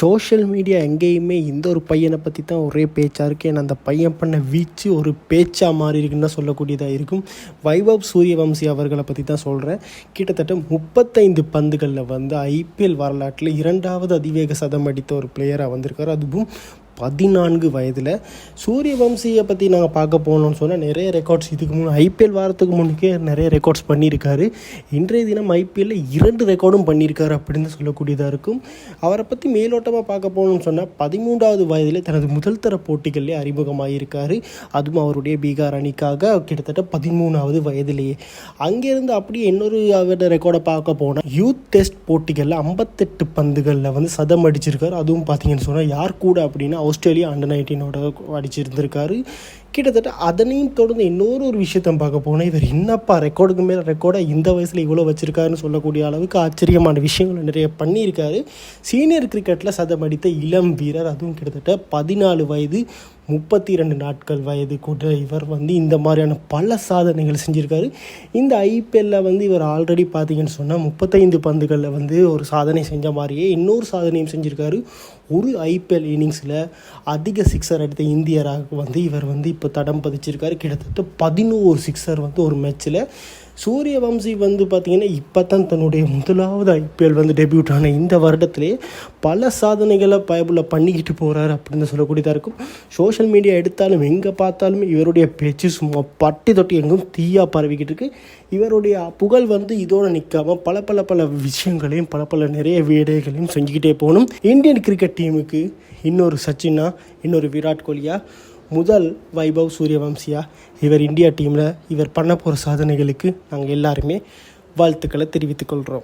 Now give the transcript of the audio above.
Social media எங்கேயுமே இந்த ஒரு பையனை பற்றி தான் ஒரே பேச்சாக இருக்குது ஏன்னா அந்த பையன் பண்ண வீச்சு ஒரு பேச்சாக மாறி இருக்குன்னு தான் சொல்லக்கூடியதாக இருக்கும். வைபவ் சூரியவம்சி அவர்களை பற்றி தான் சொல்கிறேன் கிட்டத்தட்ட முப்பத்தைந்து பந்துகளில் வந்து ஐபிஎல் வரலாற்றில் இரண்டாவது அதிவேக சதம் அடித்த ஒரு பிளேயராக வந்திருக்காரு. அதுவும் பதினான்கு வயதில் சூரியவம்சியை பற்றி நாங்கள் பார்க்க போனோம்னு சொன்னால் நிறைய ரெக்கார்ட்ஸ் இதுக்கு முன்னே ஐபிஎல் வாரத்துக்கு முன்னுக்கே நிறைய ரெக்கார்ட்ஸ் பண்ணியிருக்காரு. இன்றைய தினம் ஐபிஎல்லில் இரண்டு ரெக்கார்டும் பண்ணியிருக்காரு அப்படின்னு சொல்லக்கூடியதாக இருக்கும். அவரை பற்றி மேலோட்டமாக பார்க்க போகணும்னு சொன்னால் பதிமூன்றாவது வயதில் தனது முதல் தர போட்டிகளிலே அறிமுகமாகியிருக்காரு அதுவும் அவருடைய பீகார் அணிக்காக கிட்டத்தட்ட பதிமூணாவது வயதிலேயே. அங்கேருந்து அப்படியே இன்னொரு அவரோட ரெக்கார்டை பார்க்க போனால் யூத் டெஸ்ட் போட்டிகளில் ஐம்பத்தெட்டு பந்துகளில் வந்து சதம் அடிச்சிருக்காரு. அதுவும் பார்த்தீங்கன்னு சொன்னால் யார் கூட அப்படின்னா ஆஸ்திரேலியா அண்டர் நைன்டீனோட அடிச்சிருந்திருக்காரு கிட்டத்தட்ட அதனையும் தொடர்ந்து இன்னொரு ஒரு விஷயத்தை பார்க்க போனால் இவர் என்னப்பா ரெக்கார்டுக்கு மேலே ரெக்கார்டாக இந்த வயசில் இவ்வளோ வச்சுருக்காருன்னு சொல்லக்கூடிய அளவுக்கு ஆச்சரியமான விஷயங்கள் நிறைய பண்ணியிருக்காரு. சீனியர் கிரிக்கெட்டில் சதம் அடித்த இளம் வீரர் அதுவும் கிட்டத்தட்ட பதினாலு வயது முப்பத்தி ரெண்டு நாட்கள் வயது கூட இவர் வந்து இந்த மாதிரியான பல சாதனைகள் செஞ்சுருக்காரு. இந்த ஐபிஎல்லில் வந்து இவர் ஆல்ரெடி பார்த்தீங்கன்னு சொன்னால் முப்பத்தைந்து பந்துகளில் வந்து ஒரு சாதனை செஞ்ச மாதிரியே இன்னொரு சாதனையும் செஞ்சுருக்காரு. ஒரு ஐபிஎல் இன்னிங்ஸில் அதிக சிக்ஸர் அடித்த இந்தியராக வந்து இவர் வந்து இப்போ தடம் பதிச்சிருக்காரு. கிட்டத்தட்ட பதினோரு சிக்ஸர் வந்து ஒரு மேட்ச்சில் சூரியவம்சி வந்து பார்த்திங்கன்னா இப்போ தான் தன்னுடைய முதலாவது ஐபிஎல் வந்து டெபியூட் ஆன இந்த வருடத்திலே பல சாதனைகளை பயபுள்ள பண்ணிக்கிட்டு போகிறாரு அப்படின்னு சொல்லக்கூடியதாக இருக்கும். சோஷியல் மீடியா எடுத்தாலும் எங்கே பார்த்தாலும் இவருடைய பேச்சு சும்மா பட்டி தொட்டி எங்கும் தீயாக பரவிக்கிட்டு இருக்கு. இவருடைய புகழ் வந்து இதோடு நிற்காம பல பல பல விஷயங்களையும் பல பல நிறைய வேலைகளையும் செஞ்சுக்கிட்டே போகணும். இந்தியன் கிரிக்கெட் டீமுக்கு இன்னொரு சச்சினா இன்னொரு விராட் கோலியா முதல் வைபவ் சூரியவம்சியா. இவர் இந்தியா டீமில் இவர் பண்ண போகிற சாதனைகளுக்கு நாங்கள் எல்லாருமே வாழ்த்துக்களை தெரிவித்துக்கொள்கிறோம்